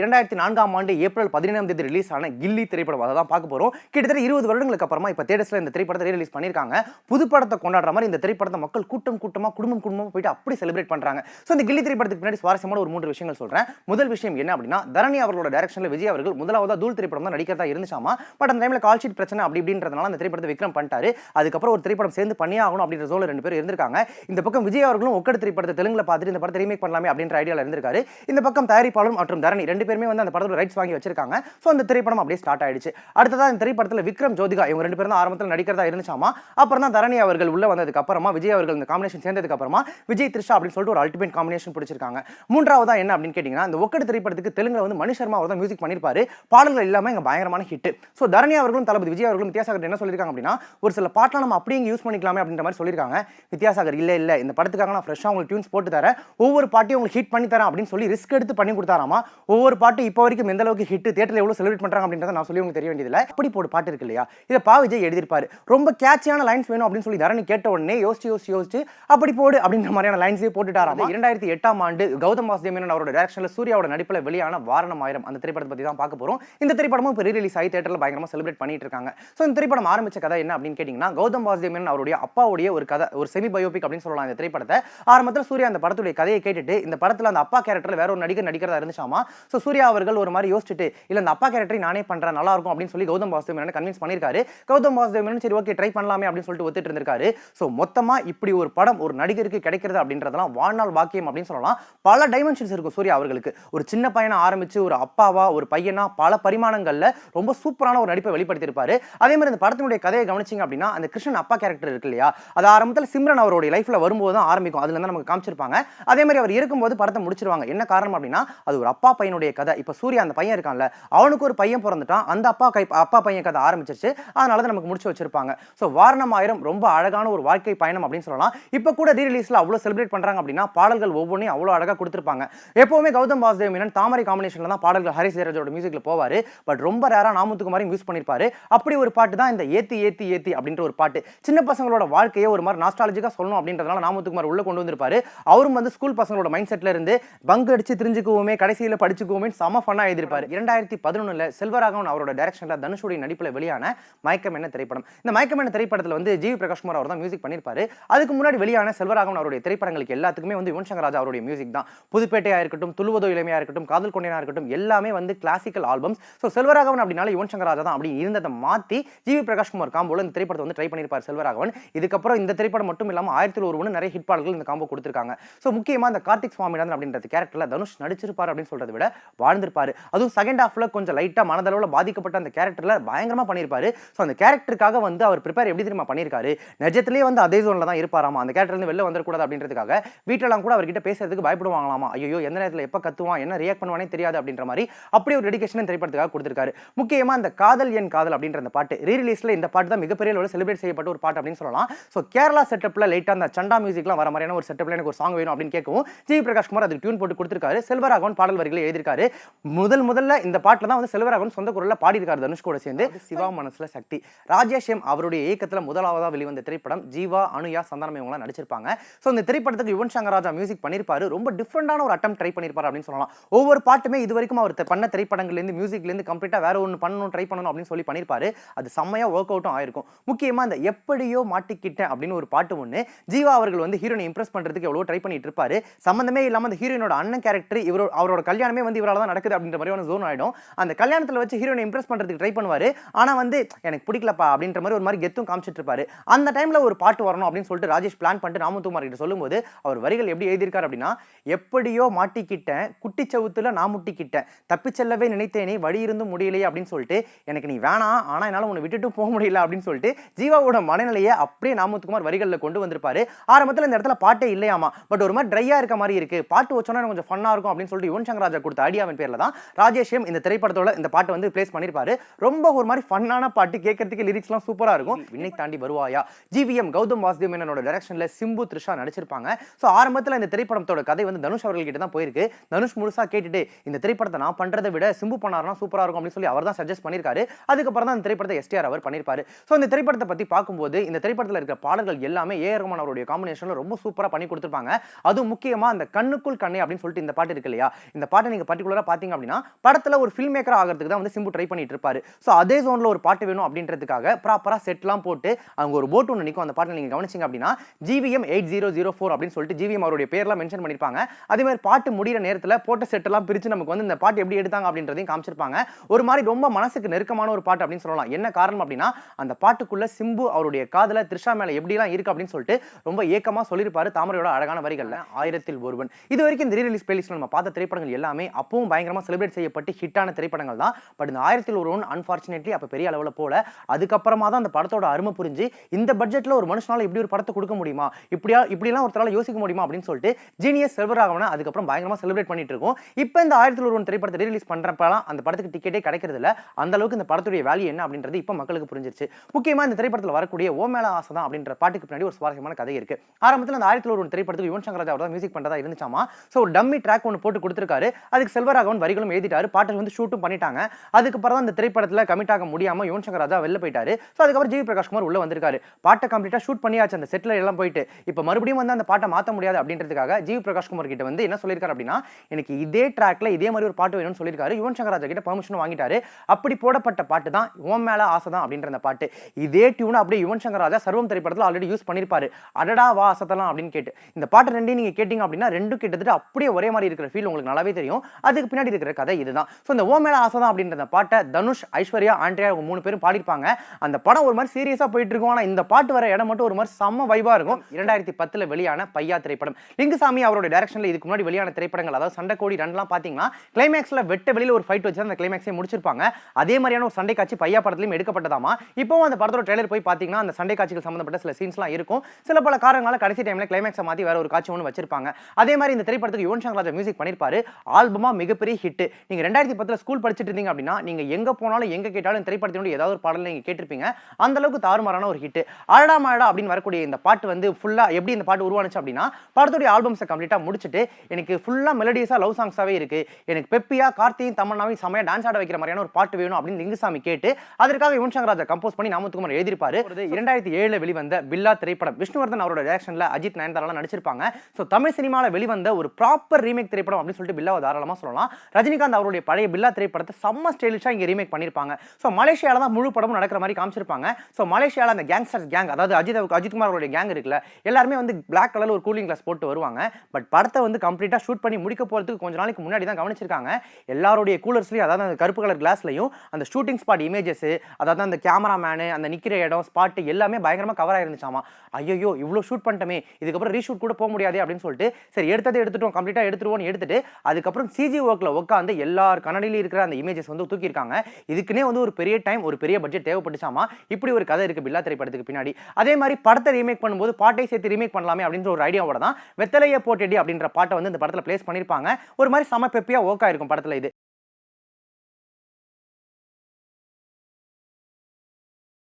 இரண்டாயிரத்தி நான்காம் ஆண்டு ஏப்ரல் பதினேழாம் தேதி ரிலீஸ் ஆன கில்லி திரைப்படம். அதை தான் பார்க்க போறோம். கிட்டத்தட்ட இருபது வருடங்களுக்கு அப்புறமா இப்போ தேட்டர்ஸ்ல இந்த திரைப்படத்தை ரிலீஸ் பண்ணியிருக்காங்க. புது படத்தை கொண்டாடுற மாதிரி இந்த திரைப்படத்தை மக்கள் கூட்டம் கூட்டமாக குடும்பம் குடும்பமாக போயிட்டு அப்படி செலிப்ரேட் பண்ணுறாங்க ஸோ இந்த கில்லி திரைப்படத்துக்கு பின்னாடி சுவாரஸ்யமான ஒரு மூன்று விஷயங்கள் சொல்றேன். முதல் விஷயம் என்ன அப்படின்னா தரணி அவர்களோட டேரக்ஷனில் விஜய் அவர்கள் முதலாவதாக தூள் திரைப்படம் தான் நடிக்கிறதா இருந்துச்சாமா? பட் அந்த டைமில் கால் ஷீட் பிரச்சனை அப்படி இப்படின்றதுனால அந்த திரைப்படத்தை விக்ரம் பண்ணிட்டாரு. அதுக்கப்புறம் ஒரு திரைப்படம் சேர்ந்து பண்ணியே ஆகணும் அப்படின்ற ஜோல ரெண்டு பேர் இருந்திருக்காங்க. இந்த பக்கம் விஜய் அவர்களும் ஒக்கடு திரைப்படத்தை தெலுங்கில் பார்த்துட்டு இந்த படத்தை ரீமேக் பண்ணலாமே அப்படின்ற ஐடியாவில் இருந்திருக்காரு. இந்த பக்கம் தயாரிப்பாளரும் மற்றும் தரணி ரெண்டு பேருமே வந்து அந்த படத்தோட ரைட்ஸ் வாங்கி வச்சிருக்காங்க. ஸோ அந்த திரைப்படம் அப்படியே ஸ்டார்ட் ஆயிடுச்சு. அடுத்ததா இந்த திரைப்படத்தில் விக்ரம் ஜோதிகா இவங்க ரெண்டு பேரும் தான் ஆரம்பத்தில் நடிக்கிறதா இருந்துச்சாமா? அப்புறம் தான் தரணி அவர்கள் உள்ள வந்ததுக்கு அப்புறமா விஜய் அவர்கள் இந்த காம்பினேஷன் சேர்ந்ததுக்கு அப்புறமா விஜய் த்ரிஷா அப்படின்னு சொல்லிட்டு ஒரு அல்டிமேட் காம்பினேஷன் பிடிச்சிருக்காங்க. மூன்றாவதா என்ன அப்படின்னு கேட்டிங்கன்னா இந்த ஒக்கடு திரைப்படத்துக்கு தெலுங்குல வந்து மணி சர்மா அவர் தான் மியூசிக் பண்ணியிருப்பாரு பாடல்கள் இல்லாமல் இங்க பயங்கரமான ஹிட் ஸோ தரணி அவர்களும் தளபதி விஜய் அவர்களும் வித்யாசாகர் என்ன சொல்லியிருக்காங்க அப்படின்னா ஒரு சில பாட்டெல்லாம் நம்ம அப்படியே யூஸ் பண்ணிக்கலாமே அப்படின்ற மாதிரி சொல்லியிருக்காங்க வித்யாசாகர் இல்லை இல்லை இந்த படத்துக்காக நான் ஃப்ரெஷ்ஷாக உங்களுக்கு டியூன்ஸ் போட்டு தரேன். ஒவ்வொரு பாட்டையும் உங்களுக்கு ஹிட் பண்ணி தரேன் அப்படின்னு சொல்லி ரிஸ்க் எடுத்து பண்ணி கொடுத்தாராமா? ஒவ்வொரு பாட்டு இப்போ வரைக்கும் எந்த அளவுக்கு ஹிட் தேட்டரில் எவ்வளோ செலிப்ரேட் பண்ணுறாங்க அப்படின்றத நான் சொல்லி உங்களுக்கு தெரிய வேண்டியதில்லை. அப்படி ஒரு பாட்டு இருக்கு இல்லையா? இதை பா விஜய் எழுதியிருப்பாரு. ரொம்ப கேட்சியான லைன்ஸ் வேணும் அப்படின்னு சொல்லி தரணி கேட்ட உடனே யோசிச்சு யோசிச்சு யோசிச்சு அப்படி போடு அப்படின்ற மாதிரியான லைன்ஸே போட்டுட்டாராம் இரண்டாயிரத்தி எட்டாம் ஆண்டு கௌதம் வாசுதேவன் அவரோட டேரக்ஷனில் சூர்யாவோட நடிப்பில் வெளியான வாரணம் ஆயிரம் அந்த திரைப்படத்தை பற்றி தான் பார்க்க போகிறோம் இந்த திரைப்படமும் இப்போ ரீரிலீஸ் ஆகி தேட்டரில் பயங்கரமாக செலிப்ரேட் பண்ணிட்டு இருக்காங்க. ஸோ இந்த திரைப்படம் ஆரம்பிச்ச கதை என்ன அப்படின்னு கேட்டிங்கன்னா கௌதம் வாசுதேவன் அவருடைய அப்பாவுடைய ஒரு கதை ஒரு செமி பயோபிக் அப்படின்னு சொல்லலாம் இந்த திரைப்படத்தை. ஆரம்பத்தில் சூர்யா அந்த படத்துடைய கதையை கேட்டுட்டு இந்த படத்தில் அந்த அப்பா கேரக்டர் வேற ஒரு நடிகர் நடிக்கிறதா இருந்துச்சாமா? ஸோ சூர்யா அவர்கள் ஒரு மாதிரி யோசிச்சுட்டு இல்லை இந்த அப்பா கேரக்டரை நானே பண்ணுறேன் நல்லா இருக்கும் அப்படின்னு சொல்லி கௌதம் வாசுதேவன் கன்வின்ஸ் பண்ணியிருக்காரு. கௌதம் வாசுதேவன் சரி ஓகே ட்ரை பண்ணலாமே அப்படின்னு சொல்லிட்டு ஒத்துட்டு இருந்திருக்காரு. ஸோ மொத்தமாக இப்படி ஒரு படம் ஒரு நடிகருக்கு கிடைக்கிறது அப்படின்றதெல்லாம் வாழ்நாள் வாக்கியம் அப்படின்னு சொல்லலாம். பல டைமென்ஷன்ஸ் இருக்கும் சூர்யா அவர்களுக்கு. ஒரு சின்ன பையனை ஆரம்பித்து ஒரு அப்பாவா ஒரு பையனா பல பரிமாணங்களில் ரொம்ப சூப்பரான ஒரு நடிப்பை வெளிப்படுத்தியிருப்பாரு. அதே மாதிரி இந்த படத்தினுடைய கதையை கவனிச்சிங்க அப்படின்னா அந்த கிருஷ்ணன் அப்பா கேரக்டர் இருக்கு இல்லையா? அது ஆரம்பத்தில் சிம்ரன் அவருடைய லைஃப்பில் வரும்போது தான் ஆரம்பிக்கும். அதுலேருந்து நமக்கு காமிச்சிருப்பாங்க. அதே மாதிரி அவர் இருக்கும்போது படத்தை முடிச்சிருவாங்க. என்ன காரணம் அப்படின்னா அது ஒரு அப்பா பையனுடைய கதை. இப்போ சூர்யா அந்த பையன் இருக்கான்ல அவனுக்கு ஒரு பையன் பிறந்துட்டான். அந்த அப்பா கை அப்பா பையன் கதை ஆரம்பிச்சிருச்சு. அதனால தான் நமக்கு முடிச்சு வச்சிருப்பாங்க. ஸோ வாரணம் ஆயிரம் ரொம்ப அழகான ஒரு வாழ்க்கை பயணம் அப்படின்னு சொல்லலாம். இப்போ கூட ரீரிலீஸ்ல அவ்வளோ செலிப்ரேட் பண்ணுறாங்க அப்படின்னா பாடல்கள் ஒவ்வொன்றையும் அவ்வளோ அழகாக கொடுத்துருப்பாங்க. எப்பவுமே கௌதம் வாசுதேவ் மேனன் தாமரை காம்பினேஷனில் தான் பாடல்கள் ஹரிஸ் ஜெயராஜோட மியூசிக்கில் போவார். பட் ரொம்ப ரேராக நாமத்துக்குமாரையும் யூஸ் பண்ணியிருப்பாரு அப்படி ஒரு பாட்டு தான் இந்த ஏத்தி ஏத்தி ஏத்தி அப்படின்ற ஒரு பாட்டு. சின்ன பசங்களோட வாழ்க்கையை ஒரு மாதிரி நாஸ்டாலஜிக்காக சொல்லணும் அப்படின்றதுனால நாமத்துக்குமார் உள்ளே கொண்டு வந்திருப்பாரு. அவரும் வந்து ஸ்கூல் பசங்களோட மைண்ட் செட்டில் இருந்து பங்கு அடித்து தெரிஞ்சுக்குவோமே கடைசியில் படிச்சுக்குவோமே செம ஃபன்னாக எழுதியிருப்பாரு. இரண்டாயிரத்தி பதினொன்றில் செல்வராகவன் அவரோட டேரக்ஷனில் தனுஷுடைய நடிப்பில் வெளியான மயக்கம் என்ன திரைப்படம். இந்த மயக்கம் என்ன திரைப்படத்தில் வந்து ஜிவி பிரகாஷ் குமார் அவர் தான் மியூசிக் பண்ணியிருப்பாரு. அதுக்கு முன்னாடி வெளியான செல்வராகவன் அவருடைய திரைப்படங்களுக்கு எல்லாத்துக்குமே வந்து யுவன் சங்கர் ராஜா அவருடைய மியூசிக் தான். புதுப்பேட்டையாக இருக்கட்டும் துளுவதோ இளமையாக இருக்கட்டும் காதல் கொண்டேனா இருக்கட்டும் எல்லாமே வந்து கிளாசிக்கல் ஆல்பம்ஸ் ஸோ செல்வராகவன் அப்படின்னால யுவன் சங்கர் ராஜா தான் அப்படி இருந்ததை ஜி ஜிவி பிரகாஷ் குமார் காம்போல இந்த திரைப்படத்தை வந்து ட்ரை பண்ணியிருப்பார் செல்வராகவன். இதுக்கப்புறம் இந்த திரைப்படம் மட்டும் இல்லாமல் ஆயிரத்தில் ஒன்று நிறைய ஹிட் பாடல்கள் இந்த காம்போ கொடுத்துருக்காங்க. ஸோ முக்கியமாக இந்த கார்த்திக் சுவாமிநாதன் அப்படின்றது கேரக்டரில் தனுஷ் நடிச்சிருப்பார் அப்படின்னு சொல்றதை விட வாழ்ந்திருப்பாரு. அதுவும் செகண்ட் ஹாஃப்ல கொஞ்சம் லைட்டா மனதளவில் பாதிக்கப்பட்ட அந்த கேரக்டர்ல பயங்கரமா பண்ணியிருப்பாரு ஸோ அந்த கேரக்டருக்காக வந்து அவர் ப்ரிப்பேர் எப்படி தெரியுமா பண்ணியிருக்காரு நிஜத்திலேயே வந்து அதே ஜோன்ல தான் இருப்பாராமா? அந்த கேரக்டர் இருந்து வெளில வந்துடக்கூடாது அப்படின்றதுக்காக வீட்டிலலாம் கூட அவர்கிட்ட பேசுறதுக்கு பயப்படுவாங்களாமா? ஐயோ எந்த நேரத்தில் எப்போ கத்துவான்? என்ன ரியாக்ட் பண்ணுவானே தெரியாது அப்படின்ற மாதிரி அப்படி ஒரு டெடிக்கேஷன் திரைப்படத்துக்காக கொடுத்திருக்காரு. முக்கியமா அந்த காதல் என் காதல் அப்படின்ற அந்த பாட்டு. ரீரிலீஸ்ல இந்த பாட்டு தான் மிகப்பெரிய அளவில் செலிப்ரேட் செய்யப்பட்ட ஒரு பாட்டு அப்படின்னு சொல்லலாம். ஸோ கேரளா செட்டப்ல லைட்டாக அந்த சண்டா மியூசிக்லாம் வர மாதிரியான ஒரு செட்டப்ல எனக்கு ஒரு சாங் வேணும் அப்படின்னு கேட்கவும் ஜி பிரகாஷ் குமார் அதுக்கு டியூன் போட்டு கொடுத்திருக்காரு. செல்வராகவன் பாடல் வரிகளை எழுதியிருக்காரு. முதல் முதல்ல இந்த பாட்டில் தான் வந்து செல்வராகவன் சொந்த குரல்ல பாடியிருக்காரு தனுஷ் கூட சேர்ந்து சிவா மனசுல சக்தி. ராஜேஷ் எம் அவருடைய இயக்கத்துல முதலாவதா வெளிவந்த திரைப்படம் ஜீவா அனுயா சந்தானம் இவங்கலாம் நடிச்சிருப்பாங்க. ஸோ இந்த திரைப்படத்துக்கு யுவன் சங்கர் ராஜா மியூசிக் பண்ணியிருப்பாரு. ரொம்ப டிஃப்ரெண்டான ஒரு அட்டம் ட்ரை பண்ணியிருப்பாரு அப்படின்னு சொல்லலாம். ஒவ்வொரு பாட்டுமே இது வரைக்கும் அவர் பண்ண திரைப்படங்கள்லேருந்து மியூசிக்லேருந்து கம்ப்ளீட்டாக வேற ஒன்று பண்ணணும் ட்ரை பண்ணணும் அப்படின்னு சொல்லி பண்ணியிருப்பாரு. அது செம்மையாக ஒர்க் அவுட்டும் ஆயிருக்கும் முக்கியமாக அந்த எப்படியோ மாட்டிக்கிட்டேன் அப்படின்னு ஒரு பாட்டு ஒன்று ஜீவா அவர்கள் வந்து ஹீரோனை இம்ப்ரெஸ் பண்ணுறதுக்கு எவ்வளோ ட்ரை பண்ணிட்டு இருப்பாரு. சம்மந்தமே இல்லாமல் அந்த ஹீரோயினோட அண்ணன் கேரக்டர் இவரோ அவரோட கல்யாணமே வந்து இவரால் தான் நடக்குது அப்படின்ற மாதிரியான ஜோன் ஆகிடும் அந்த கல்யாணத்தில் வச்சு ஹீரோனை இம்ப்ரெஸ் பண்ணுறதுக்கு ட்ரை பண்ணுவார். ஆனால் வந்து எனக்கு பிடிக்கலப்பா அப்படின்ற மாதிரி ஒரு மாதிரி கெத்தும் காமிச்சிட்டு இருப்பாரு. அந்த டைமில் ஒரு பாட்டு வரணும் அப்படின்னு சொல்லிட்டு ராஜேஷ் பிளான் பண்ணிட்டு ராமத்துமார் கிட்ட சொல்லும்போது அவர் வரிகள் எப்படி எழுதியிருக்கார் அப்படின்னா எப்படியோ மாட்டிக்கிட்டேன் குட்டி சவுத்தில் நான் முட்டிக்கிட்டேன் தப்பி செல்லவே நினைத்தேனே வழி இருந்தும் முடியலையே அப்படின்னு சொல்லிட்டு எனக்கு நீ வேணாம் ஆனால் என்னால் உன்னை விட்டுட்டு போக முடியல அப்படின்னு சொல்லிட்டு ஜீவாவோட மனநிலையை அப்படியே நாமத்துக்குமார் வரிகளில் கொண்டு வந்திருப்பாரு. ஆரம்பத்தில் இந்த இடத்துல பாட்டே இல்லையாமா? பட் ஒரு மாதிரி ட்ரையாக இருக்க மாதிரி இருக்கு. பாட்டு வச்சோன்னா எனக்கு கொஞ்சம் ஃபன்னாக இருக்கும் அப்படின்னு சொல்லிட்டு யுவன் சங்கர் ராஜா கொடுத்த ஐடியாவின் பேரில் தான் ராஜேஷியம் இந்த திரைப்படத்தோட இந்த பாட்டு வந்து பிளேஸ் பண்ணியிருப்பாரு. ரொம்ப ஒரு மாதிரி ஃபன்னான பாட்டு கேட்கறதுக்கு லிரிக்ஸ்லாம் சூப்பராக இருக்கும். விண்ணை தாண்டி வருவாயா? ஜிவிஎம் கௌதம் வாசுதேவ் மேனனோட டைரக்ஷனில் சிம்பு த்ரிஷா நடிச்சிருப்பாங்க. ஸோ ஆரம்பத்தில் இந்த திரைப்படத்தோட கதை வந்து தனுஷ் அவர்கள் கிட்ட தான் போயிருக்கு. தனுஷ் முழுசா கேட்டுட்டு இந்த திரைப்படத்தை நான் பண்றதை விட சிம்பு பண்ணாருன்னா சூப்பரா இருக்கும் அப்படின்னு சொல்லி அவர் தான் சஜஸ்ட் பண்ணியிருக்காரு. அதுக்கப்புறம் தான் இந்த திரைப்படத்தை எஸ்டிஆர் அவர் பண்ணியிருப்பாரு. ஸோ இந்த திரைப்படத்தை பத்தி பார்க்கும்போது இந்த திரைப்படத்தில் இருக்கிற பாடல்கள் எல்லாமே ஏ ஆர் ரஹ்மான் அவருடைய காம்பினேஷன்ல ரொம்ப சூப்பரா பண்ணி கொடுத்துருப்பாங்க. அதுவும் முக்கியமா அந்த கண்ணுக்குள் கண்ணே அப்படின்னு சொல்லிட்டு இந்த பாட்டு இருக்கு இல்லையா? இந்த பாட்டை நீங்க பர்டிகுலர் பர்டிகுலராக பார்த்தீங்க அப்படின்னா படத்தில் ஒரு ஃபில்ம் மேக்கர் ஆகிறதுக்கு தான் வந்து சிம்பு ட்ரை பண்ணிட்டு இருப்பாரு. ஸோ அதே ஜோனில் ஒரு பாட்டு வேணும் அப்படின்றதுக்காக ப்ராப்பராக செட்லாம் போட்டு அவங்க ஒரு போட் ஒன்று நிற்கும் அந்த பாட்டில் நீங்கள் கவனிச்சிங்க அப்படின்னா GVM eight zero zero four அப்படின்னு சொல்லிட்டு ஜிவிஎம் அவருடைய பேர்லாம் மென்ஷன் பண்ணியிருப்பாங்க அதே மாதிரி பாட்டு முடிகிற நேரத்தில் போட்ட செட்டெல்லாம் பிரித்து நமக்கு வந்து இந்த பாட்டு எப்படி எடுத்தாங்க அப்படின்றதையும் காமிச்சிருப்பாங்க. ஒரு மாதிரி ரொம்ப மனசுக்கு நெருக்கமான ஒரு பாட்டு அப்படின்னு சொல்லலாம். என்ன காரணம் அப்படின்னா அந்த பாட்டுக்குள்ள சிம்பு அவருடைய காதல த்ரிஷா மேல எப்படிலாம் இருக்கு அப்படின்னு சொல்லிட்டு ரொம்ப ஏக்கமா சொல்லியிருப்பாரு தாமரையோட அழகான வரிகள்ல ஆயிரத்தில் ஒருவன். இது வரைக்கும் இந்த ரீரிலீஸ் பிளேலிஸ்ட்ல நம்ம பார்த்த திரைப்படங்கள் எல்லாமே அப்போ அப்பவும் பயங்கரமா செலிப்ரேட் செய்யப்பட்டு ஹிட்டான திரைப்படங்கள் தான். பட் இந்த ஆயிரத்தில் ஒருவன் அன்ஃபார்ச்சுனேட்லி அப்போ பெரிய அளவுல போல. அதுக்கப்புறமா தான் அந்த படத்தோட அருமை புரிஞ்சு இந்த பட்ஜெட்ல ஒரு மனுஷனால இப்படி ஒரு படத்தை கொடுக்க முடியுமா? இப்படியா இப்படிலாம் ஒருத்தரால யோசிக்க முடியுமா? அப்படின்னு சொல்லிட்டு ஜீனியஸ் செல்வராகவனை அதுக்கப்புறம் பயங்கரமா செலிப்ரேட் பண்ணிட்டு இருக்கோம். இப்போ இந்த ஆயிரத்தில் ஒருவன் திரைப்படத்தை ரீரிலீஸ் பண்ணுறப்பலாம் அந்த படத்துக்கு டிக்கெட்டே கிடைக்கிறது இல்லை. அந்த அளவுக்கு இந்த படத்துடைய வேல்யூ என்ன அப்படின்றது இப்போ மக்களுக்கு புரிஞ்சிருச்சு. முக்கியமா இந்த திரைப்படத்தில் வரக்கூடிய ஓ மேல ஆசை தான் அப்படின்ற பாட்டுக்கு பின்னாடி ஒரு சுவாரஸ்யமான கதை இருக்கு. ஆரம்பத்தில் அந்த ஆயிரத்தில் ஒரு திரைப்படத்துக்கு யுவன் சங்கர் ராஜா அவர் தான் மியூசிக் பண்றதா இருந்துச்சாமா? ஸோ ஒரு டம்மி ட்ராக் ஒன்று போட்டு கொடுத்துருக்காரு. அதுக்கு செல்வராகவன் வரிகளும் எழுதிட்டாரு பாட்டு வந்து ஷூட்டும் பண்ணிட்டாங்க. அதுக்கப்புறம் அந்த இந்த திரைப்படத்தில் கமிட் ஆக முடியாமல் யுவன் சங்கர் ராஜா வெளில போயிட்டாரு. ஸோ அதுக்கப்புறம் ஜிவி பிரகாஷ்குமார் உள்ள வந்திருக்காரு. பாட்டை கம்ப்ளீட்டாக ஷூட் பண்ணியாச்சு அந்த செட்டில் எல்லாம் போயிட்டு. இப்போ மறுபடியும் வந்து அந்த பாட்டை மாற்ற முடியாது அப்படின்றதுக்காக ஜிவி பிரகாஷ்குமார் கிட்ட வந்து என்ன சொல்லியிருக்காரு அப்படின்னா எனக்கு இதே ட்ராக்ல இதே மாதிரி ஒரு பாட்டு வேணும்னு சொல்லியிருக்காரு. யுவன் சங்கர் ராஜா கிட்ட பெர்மிஷன் வாங்கிட்டாரு. அப்படி போடப்பட்ட பாட்டு தான் உன் மேல ஆசை தான் அப்படின்ற அந்த பாட்டு. இதே டியூன் அப்படியே யுவன் சங்கர் ராஜா சர்வம் திரைப்படத்தில் ஆல்ரெடி யூஸ் பண்ணியிருப்பாரு அடடா வா அசத்தலாம் அப்படின்னு கேட்டு. இந்த பாட்டு ரெண்டையும் நீங்க கேட்டிங்க அப்படின்னா ரெண்டும் கிட்டத்தட்ட அப்படியே ஒரே மாதிரி இருக்கிற ஃபீல் உங்களுக்கு நல்லாவே தெரியும். அதுக்கு பின்னாடி இருக்கிற கதை இதுதான். ஸோ இந்த ஓ மேல ஆசை தான் அப்படின்ற அந்த பாட்டை தனுஷ் ஐஸ்வர்யா ஆண்ட்ரியா அவங்க மூணு பேரும் பாடிருப்பாங்க அந்த படம் ஒரு மாதிரி சீரியஸாக போயிட்டு இருக்கும். ஆனால் இந்த பாட்டு வர இடம் மட்டும் ஒரு மாதிரி செம்ம வைவாக இருக்கும். இரண்டாயிரத்தி பத்தில் வெளியான பையா திரைப்படம். லிங்குசாமி அவரோட டேரக்ஷனில் இதுக்கு முன்னாடி வெளியான திரைப்படங்கள் அதாவது சண்டை கோடி ரெண்டுலாம் பார்த்தீங்கன்னா கிளைமேக்ஸில் வெட்ட வெளியில் ஒரு ஃபைட் வச்சு அந்த கிளைமேக்ஸே முடிச்சிருப்பாங்க. அதே மாதிரியான ஒரு சண்டை காட்சி பையா படத்துலையும் எடுக்கப்பட்டதாமா? இப்போவும் அந்த படத்தோட ட்ரெய்லர் போய் பார்த்தீங்கன்னா அந்த சண்டை காட்சிகள் சம்மந்தப்பட்ட சில சீன்ஸ்லாம் இருக்கும். சில பல காரணங்களால் கடைசி டைமில் கிளைமேக்ஸை மாற்றி வேற ஒரு காட்சி ஒன்று வச்சிருப்பாங்க. அதே மாதிரி இந்த திரைப்படத்துக்கு யுவன் சங்கர் ராஜா மியூசிக் பண்ணியிருப்பாரு ஆல்பமா மிகப்பெரிய ஹிட் நீங்க ரெண்டாயிரத்தி பத்தில் ஸ்கூல் படிச்சுட்டு இருந்தீங்க அப்படின்னா நீங்க எங்க போனாலும் எங்க கேட்டாலும் திரைப்படத்தினுடைய ஏதாவது ஒரு பாடல் நீங்க கேட்டிருப்பீங்க. அந்த அளவுக்கு தாறுமாறான ஒரு ஹிட் அழடா மாடா அப்படின்னு வரக்கூடிய இந்த பாட்டு வந்து ஃபுல்லா எப்படி இந்த பாட்டு உருவானுச்சு அப்படின்னா படத்துடைய ஆல்பம்ஸை கம்ப்ளீட்டா முடிச்சுட்டு எனக்கு ஃபுல்லா மெலடியஸா லவ் சாங்ஸாவே இருக்கு. எனக்கு பெப்பியா கார்த்தியும் தமன்னாவையும் செமையா டான்ஸ் ஆட வைக்கிற மாதிரியான ஒரு பாட்டு வேணும் அப்படின்னு லிங்குசாமி கேட்டு அதற்காக யுவன் சங்கர் ராஜா கம்போஸ் பண்ணி நாமத்துக்குமார் எழுதியிருப்பாரு. ஒரு இரண்டாயிரத்தி ஏழுல வெளிவந்த பில்லா திரைப்படம் விஷ்ணுவர்தன் அவரோட டேரக்ஷன்ல அஜித் நயன்தாராலாம் நடிச்சிருப்பாங்க. ஸோ தமிழ் சினிமாவில் வெளிவந்த ஒரு ப்ராப்பர் ரீமேக் திரைப்படம் அப்படின்னு சொல்லிட்டு பில்லாவை தாராளமாக சொல்லலாம். ரஜினிகாந்த் அவருடைய பழைய பில்லா திரைப்படத்தை செம்ம ஸ்டைலிஷாக இங்கே ரீமேக் பண்ணியிருப்பாங்க ஸோ மலேசியாவில் தான் முழு படமும் நடக்கிற மாதிரி காமிச்சிருப்பாங்க. ஸோ மலேசியாவில் அந்த கேங்ஸ்டர்ஸ் கேங் அதாவது அஜித் அஜித்குமார் அவருடைய கேங் இருக்குல்ல எல்லாருமே வந்து பிளாக் கலர் ஒரு கூலிங் கிளாஸ் போட்டு வருவாங்க. பட் படத்தை வந்து கம்ப்ளீட்டாக ஷூட் பண்ணி முடிக்க போகிறதுக்கு கொஞ்ச நாளைக்கு முன்னாடி தான் கவனிச்சிருக்காங்க. எல்லாருடைய கூலர்ஸ்லையும் அதாவது அந்த கருப்பு கலர் கிளாஸ்லையும் அந்த ஷூட்டிங் ஸ்பாட் இமேஜஸ் அதாவது அந்த கேமராமேனு அந்த நிற்கிற இடம் ஸ்பாட் எல்லாமே பயங்கரமாக கவர் ஆயிருந்துச்சாமா. ஐயோ இவ்வளோ ஷூட் பண்ணிட்டோமே இதுக்கப்புறம் ரீஷூட் கூட போக முடியாதே அப்படின்னு சொல்லிட்டு சரி எடுத்ததை எடுத்துட்டோம் கம்ப்ளீட்டாக எடுத்துருவோம்னு எடுத்துட்டு அதுக்கப்புறம் சிஜி ஒர்க்கில் உட்காந்து எல்லார் கண்ணடியிலும் இருக்கிற அந்த இமேஜஸ் வந்து தூக்கியிருக்காங்க. இதுக்குன்னே வந்து ஒரு பெரிய டைம் ஒரு பெரிய பட்ஜெட் தேவைப்பட்டுச்சாமா? இப்படி ஒரு கதை இருக்குது பில்லா திரைப்படத்துக்கு பின்னாடி. அதே மாதிரி படத்தை ரீமேக் பண்ணும்போது பாட்டை சேர்த்து ரீமேக் பண்ணலாமே அப்படின்ற ஒரு ஐடியாவோட தான் வெத்தலையை போட்டடி அப்படின்ற பாட்டை வந்து இந்த படத்தில் பிளேஸ் பண்ணியிருப்பாங்க ஒரு மாதிரி சம பெப்பியா ஓக்கா இருக்கும் படத்தில் இது.